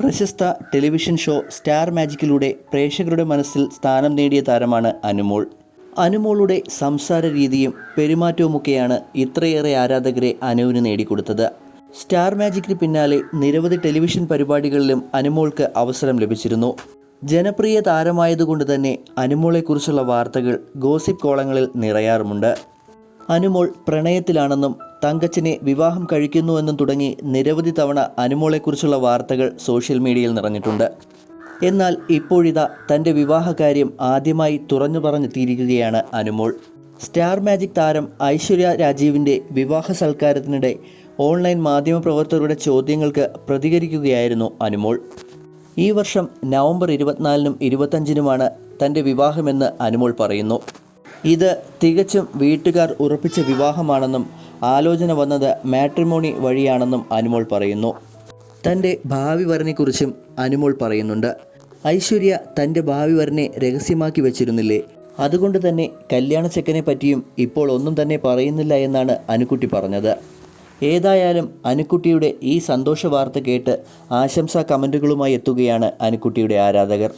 പ്രശസ്ത television show star മാജിക്കിലൂടെ പ്രേക്ഷകരുടെ മനസ്സിൽ സ്ഥാനം നേടിയ താരമാണ് അനുമോൾ. അനുമോളുടെ സംസാര രീതിയും പെരുമാറ്റവുമൊക്കെയാണ് ഇത്രയേറെ ആരാധകരെ അനുവിന് നേടിക്കൊടുത്തത്. സ്റ്റാർ മാജിക്കിന് പിന്നാലെ നിരവധി ടെലിവിഷൻ പരിപാടികളിലും അനുമോൾക്ക് അവസരം ലഭിച്ചിരുന്നു. ജനപ്രിയ താരമായതുകൊണ്ട് തന്നെ അനുമോളെക്കുറിച്ചുള്ള വാർത്തകൾ ഗോസിപ്പ് കോളങ്ങളിൽ നിറയാറുമുണ്ട്. അനുമോൾ പ്രണയത്തിലാണെന്നും തങ്കച്ചനെ വിവാഹം കഴിക്കുന്നുവെന്നും തുടങ്ങി നിരവധി തവണ അനുമോളെക്കുറിച്ചുള്ള വാർത്തകൾ സോഷ്യൽ മീഡിയയിൽ നിറഞ്ഞിട്ടുണ്ട്. എന്നാൽ ഇപ്പോഴിതാ തന്റെ വിവാഹകാര്യം ആദ്യമായി തുറന്നു തീരുകയാണ് അനുമോൾ. സ്റ്റാർ മാജിക് താരം ഐശ്വര്യ രാജീവിന്റെ വിവാഹ സൽക്കാരത്തിനിടെ ഓൺലൈൻ മാധ്യമപ്രവർത്തകരുടെ ചോദ്യങ്ങൾക്ക് പ്രതികരിക്കുകയായിരുന്നു അനുമോൾ. ഈ വർഷം നവംബർ ഇരുപത്തിനാലിനും ഇരുപത്തഞ്ചിനുമാണ് തന്റെ വിവാഹമെന്ന് അനുമോൾ പറയുന്നു. ഇത് തികച്ചും വീട്ടുകാർ ഉറപ്പിച്ച വിവാഹമാണെന്നും ആലോചന വന്നത് മാട്രിമോണി വഴിയാണെന്നും അനുമോൾ പറയുന്നു. തന്റെ ഭാവി വരനെക്കുറിച്ചും അനുമോൾ പറയുന്നുണ്ട്. ഐശ്വര്യ തന്റെ ഭാവി വരനെ രഹസ്യമാക്കി വെച്ചിരുന്നില്ലേ? അതുകൊണ്ട് തന്നെ കല്യാണ ചെക്കനെ പറ്റിയും ഇപ്പോൾ ഒന്നും തന്നെ പറയുന്നില്ല എന്നാണ് അനുക്കുട്ടി പറഞ്ഞത്. ഏതായാലും അനുക്കുട്ടിയുടെ ഈ സന്തോഷ വാർത്ത കേട്ട് ആശംസാ കമന്റുകളുമായി എത്തുകയാണ് അനുക്കുട്ടിയുടെ ആരാധകർ.